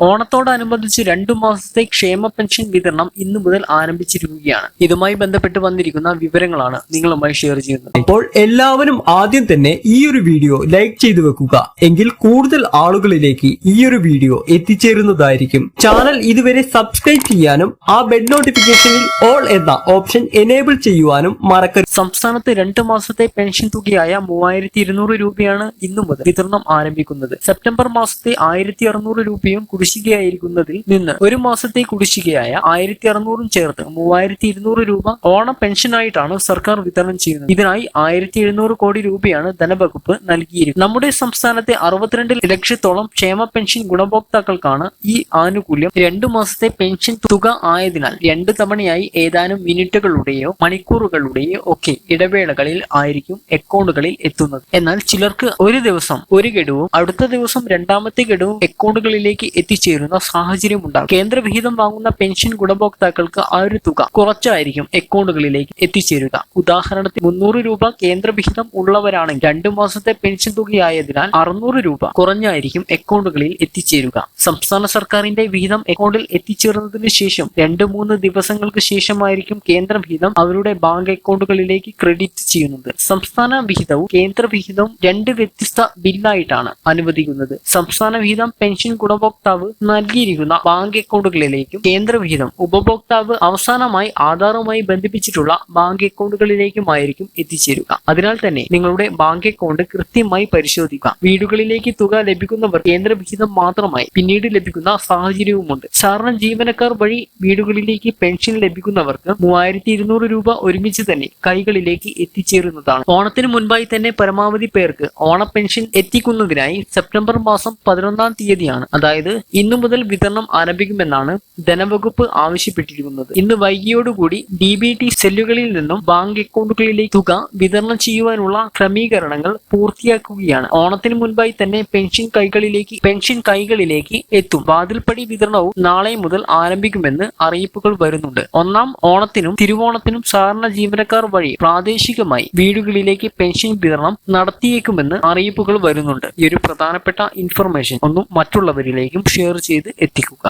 ഓണത്തോടനുബന്ധിച്ച് രണ്ടു മാസത്തെ ക്ഷേമ പെൻഷൻ വിതരണം ഇന്നു മുതൽ ആരംഭിച്ചിരിക്കുകയാണ്. ഇതുമായി ബന്ധപ്പെട്ട് വന്നിരിക്കുന്ന വിവരങ്ങളാണ് നിങ്ങളുമായി ഷെയർ ചെയ്യുന്നത്. അപ്പോൾ എല്ലാവരും ആദ്യം തന്നെ ഈ ഒരു വീഡിയോ ലൈക്ക് ചെയ്തു വെക്കുക. എങ്കിൽ കൂടുതൽ ആളുകളിലേക്ക് ഈ ഒരു വീഡിയോ എത്തിച്ചേരുന്നതായിരിക്കും. ചാനൽ ഇതുവരെ സബ്സ്ക്രൈബ് ചെയ്യാനും ആ ബെൽ നോട്ടിഫിക്കേഷനിൽ ഓൾ എന്ന ഓപ്ഷൻ എനേബിൾ ചെയ്യുവാനും മറക്കരുത്. സംസ്ഥാനത്ത് രണ്ടു മാസത്തെ പെൻഷൻ തുകയായ മൂവായിരത്തി ഇരുന്നൂറ് രൂപയാണ് ഇന്നു മുതൽ വിതരണം ആരംഭിക്കുന്നത്. സെപ്റ്റംബർ മാസത്തെ ആയിരത്തി രൂപയും കുടിശ്ശികയായിരിക്കുന്നതിൽ നിന്ന് ഒരു മാസത്തെ കുടിശ്ശികയായ ആയിരത്തി അറുന്നൂറും ചേർത്ത് മൂവായിരത്തി ഇരുന്നൂറ് രൂപ ഓണം പെൻഷനായിട്ടാണ് സർക്കാർ വിതരണം ചെയ്യുന്നത്. ഇതിനായി ആയിരത്തി എഴുന്നൂറ് കോടി രൂപയാണ് ധനവകുപ്പ് നൽകിയിരിക്കുന്നത്. നമ്മുടെ സംസ്ഥാനത്തെ അറുപത്തിരണ്ട് ലക്ഷത്തോളം ക്ഷേമ പെൻഷൻ ഗുണഭോക്താക്കൾക്കാണ് ഈ ആനുകൂല്യം. രണ്ടു മാസത്തെ പെൻഷൻ തുക ആയതിനാൽ രണ്ട് തവണയായി ഏതാനും മിനിറ്റുകളുടെയോ മണിക്കൂറുകളുടെയോ ഒക്കെ ഇടവേളകളിൽ ആയിരിക്കും അക്കൗണ്ടുകളിൽ എത്തുന്നത്. എന്നാൽ ചിലർക്ക് ഒരു ദിവസം ഒരു ഗഡുവും അടുത്ത ദിവസം രണ്ടാമത്തെ ഗഡുവും അക്കൗണ്ടുകളിലേക്ക് എത്തിച്ചേരുന്ന സാഹചര്യം ഉണ്ടാകും കേന്ദ്രവിഹിതം വാങ്ങുന്ന പെൻഷൻ ഗുണഭോക്താക്കൾക്ക് ആ ഒരു തുക കുറച്ചായിരിക്കും അക്കൗണ്ടുകളിലേക്ക് എത്തിച്ചേരുക. ഉദാഹരണത്തിന് മുന്നൂറ് രൂപ കേന്ദ്രവിഹിതം ഉള്ളവരാണെങ്കിൽ രണ്ടു മാസത്തെ പെൻഷൻ തുകയായതിനാൽ അറുന്നൂറ് രൂപ കുറഞ്ഞായിരിക്കും അക്കൗണ്ടുകളിൽ എത്തിച്ചേരുക. സംസ്ഥാന സർക്കാരിന്റെ വിഹിതം അക്കൗണ്ടിൽ എത്തിച്ചേർന്നതിന് ശേഷം രണ്ട് മൂന്ന് ദിവസങ്ങൾക്ക് ശേഷമായിരിക്കും കേന്ദ്ര വിഹിതം അവരുടെ ബാങ്ക് അക്കൗണ്ടുകളിലേക്ക് ക്രെഡിറ്റ് ചെയ്യുന്നത്. സംസ്ഥാന വിഹിതവും കേന്ദ്ര വിഹിതവും രണ്ട് വ്യത്യസ്ത ബില്ലായിട്ടാണ് അനുവദിക്കുന്നത്. സംസ്ഥാന വിഹിതം പെൻഷൻ ഗുണഭോക്താവ് നൽകിയിരിക്കുന്ന ബാങ്ക് അക്കൗണ്ടുകളിലേക്കും കേന്ദ്രവിഹിതം ഉപഭോക്താവ് അവസാനമായി ആധാറുമായി ബന്ധിപ്പിച്ചിട്ടുള്ള ബാങ്ക് അക്കൗണ്ടുകളിലേക്കുമായിരിക്കും എത്തിച്ചേരുക. അതിനാൽ തന്നെ നിങ്ങളുടെ ബാങ്ക് അക്കൗണ്ട് കൃത്യമായി പരിശോധിക്കുക. വീടുകളിലേക്ക് തുക ലഭിക്കുന്നവർ കേന്ദ്രവിഹിതം മാത്രമായി പിന്നീട് ലഭിക്കുന്ന സാഹചര്യവുമുണ്ട്. സാധാരണ ജീവനക്കാർ വഴി വീടുകളിലേക്ക് പെൻഷൻ ലഭിക്കുന്നവർക്ക് മൂവായിരത്തി ഇരുന്നൂറ് രൂപ ഒരുമിച്ച് തന്നെ കൈകളിലേക്ക് എത്തിച്ചേരുന്നതാണ്. ഓണത്തിന് മുൻപായി തന്നെ പരമാവധി പേർക്ക് ഓണ പെൻഷൻ എത്തിക്കുന്നതിനായി സെപ്റ്റംബർ മാസം പതിനൊന്നാം തീയതിയാണ്. അതായത് ഇന്നു മുതൽ വിതരണം ആരംഭിക്കുമെന്നാണ് ധനവകുപ്പ് ആവശ്യപ്പെട്ടിരിക്കുന്നത്. ഇന്ന് വൈകിയോടുകൂടി ഡി ബി ടി സെല്ലുകളിൽ നിന്നും ബാങ്ക് അക്കൗണ്ടുകളിലേക്ക് തുക വിതരണം ചെയ്യുവാനുള്ള ക്രമീകരണങ്ങൾ പൂർത്തിയാക്കുകയാണ്. ഓണത്തിന് മുൻപായി തന്നെ പെൻഷൻ കൈകളിലേക്ക് പെൻഷൻ കൈകളിലേക്ക് എത്തും. വാതിൽപ്പടി വിതരണവും നാളെ മുതൽ ആരംഭിക്കുമെന്ന് അറിയിപ്പുകൾ വരുന്നുണ്ട്. ഒന്നാം ഓണത്തിനും തിരുവോണത്തിനും സാധാരണ ജീവനക്കാർ വഴി പ്രാദേശികമായി വീടുകളിലേക്ക് പെൻഷൻ വിതരണം നടത്തിയേക്കുമെന്ന് അറിയിപ്പുകൾ വരുന്നുണ്ട്. ഈ ഒരു പ്രധാനപ്പെട്ട ഇൻഫർമേഷൻ ഒന്നും മറ്റുള്ളവരിലേക്കും ഷെയർ ചെയ്ത് എത്തിക്കുക.